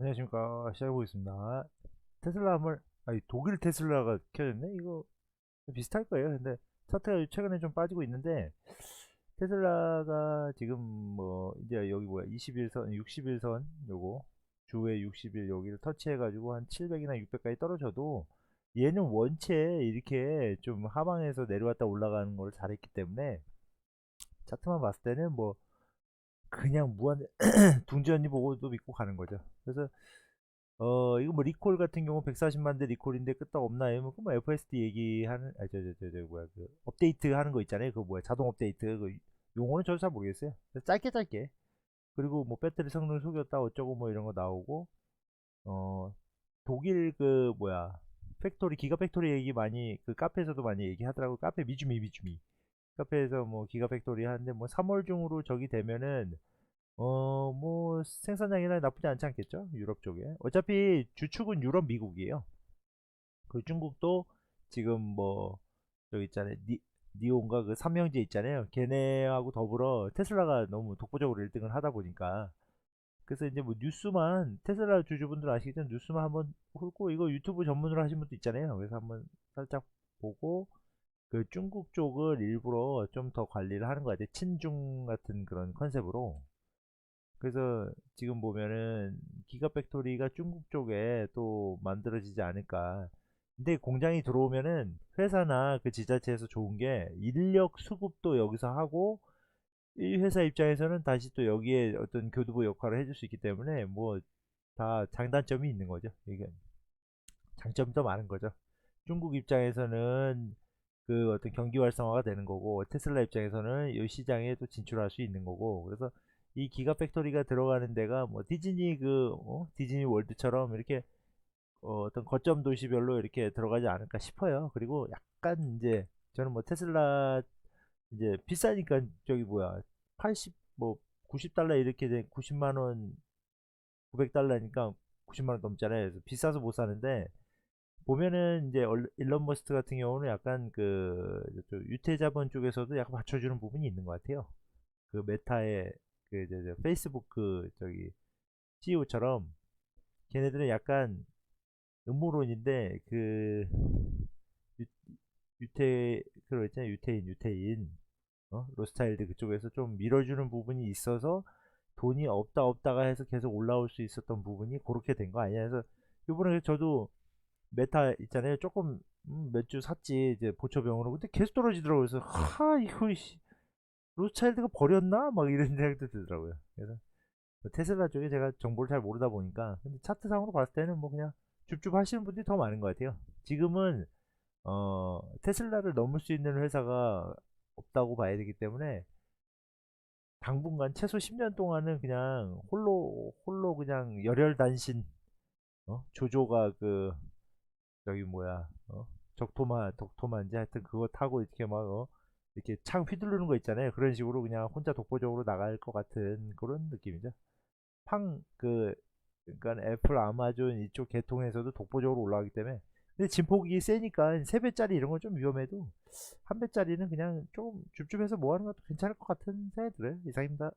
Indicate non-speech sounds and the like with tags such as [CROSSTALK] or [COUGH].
안녕하십니까. 시작해보겠습니다. 테슬라 한번 아니 독일 테슬라가 켜졌네? 이거 비슷할 거예요. 근데 차트가 최근에 좀 빠지고 있는데 테슬라가 지금 뭐 이제 여기 뭐야 21선 61선 요거 주에 60일 여기를 터치해 가지고 한 700이나 600까지 떨어져도 얘는 원체 이렇게 좀 하방에서 내려왔다 올라가는 걸 잘했기 때문에 차트만 봤을 때는 뭐 그냥 무한 [CLEARS THROAT] 둥지 언니 보고도 믿고 가는 거죠. 그래서 어 이거 뭐 리콜 같은 경우 140만 대 리콜인데 끄떡 없나요? 뭐, 뭐 FSD 얘기하는 아저저 저 저, 뭐야 그 업데이트 하는 거 있잖아요. 그 뭐야 자동 업데이트 그 용어는 저도 잘 모르겠어요. 짧게 짧게 그리고 뭐 배터리 성능 속였다 어쩌고 뭐 이런 거 나오고 어 독일 그 뭐야 팩토리 기가 팩토리 얘기 많이 그 카페에서도 많이 얘기하더라고 카페 미주미 미주미 카페에서 뭐 기가 팩토리 하는데 뭐 3월 중으로 저기 되면은 어 뭐 생산량이나 나쁘지 않지 않겠죠? 유럽 쪽에. 어차피 주축은 유럽 미국이에요. 그 중국도 지금 뭐 저기 있잖아요. 니, 니온가 그 삼명제 있잖아요. 걔네하고 더불어 테슬라가 너무 독보적으로 1등을 하다 보니까. 그래서 이제 뭐 뉴스만 테슬라 주주분들 아시겠지만 뉴스만 한번 훑고 이거 유튜브 전문으로 하신 분도 있잖아요. 그래서 한번 살짝 보고 그 중국 쪽을 일부러 좀 더 관리를 하는 것 같아요. 친중 같은 그런 컨셉으로. 그래서 지금 보면은 기가 팩토리가 중국 쪽에 또 만들어지지 않을까. 근데 공장이 들어오면은 회사나 그 지자체에서 좋은 게 인력 수급도 여기서 하고 이 회사 입장에서는 다시 또 여기에 어떤 교두보 역할을 해줄 수 있기 때문에 뭐 다 장단점이 있는 거죠. 이게 장점이 더 많은 거죠. 중국 입장에서는 그 어떤 경기 활성화가 되는 거고 테슬라 입장에서는 이 시장에 또 진출할 수 있는 거고 그래서 이 기가 팩토리가 들어가는 데가 뭐 디즈니 그 어? 디즈니 월드처럼 이렇게 어, 떤 거점 도시별로 이렇게 들어가지 않을까 싶어요. 그리고 약간 이제 저는 뭐 테슬라 이제 비싸니까 저기 뭐야 80 뭐 90달러 이렇게 된 90만 원 900달러니까 90만 원 넘잖아요. 그래서 비싸서 못 사는데 보면은 이제 얼- 일론 머스크 같은 경우는 약간 그 유태자본 쪽에서도 약간 받쳐주는 부분이 있는 것 같아요. 그 메타의 그 저, 저 페이스북 그 저기 CEO처럼 걔네들은 약간 음모론인데 그 유, 유태 그거 있잖아요 유태인 유태인 어? 로스타일드 그쪽에서 좀 밀어주는 부분이 있어서 돈이 없다 없다가 해서 계속 올라올 수 있었던 부분이 그렇게 된 거 아니야 그래서 이번에 저도 메타 있잖아요. 조금 음, 몇주 샀지 이제 보초병으로. 근데 계속 떨어지더라고요. 그래서 하 이거 씨, 로스차일드가 버렸나? 막 이런 [LAUGHS] 생각도 들더라고요. 그래서 뭐 테슬라 쪽에 제가 정보를 잘 모르다 보니까 근데 차트상으로 봤을 때는 뭐 그냥 줍줍 하시는 분들이 더 많은 것 같아요. 지금은 어 테슬라를 넘을 수 있는 회사가 없다고 봐야 되기 때문에 당분간 최소 10년 동안은 그냥 홀로 홀로 그냥 열혈 단신 어? 조조가 그 저기 뭐야 어? 적토마 독토마인지 하여튼 그거 타고 이렇게 막 어? 이렇게 창 휘두르는 거 있잖아요. 그런 식으로 그냥 혼자 독보적으로 나갈 것 같은 그런 느낌이죠. 팡그 그러니까 애플 아마존 이쪽 계통에서도 독보적으로 올라가기 때문에. 근데 진폭이 세니까 3배짜리 이런 건 좀 위험해도 한 배짜리는 그냥 좀 줍줍해서 뭐 하는 것도 괜찮을 것 같은 생각이 들어요. 이상입니다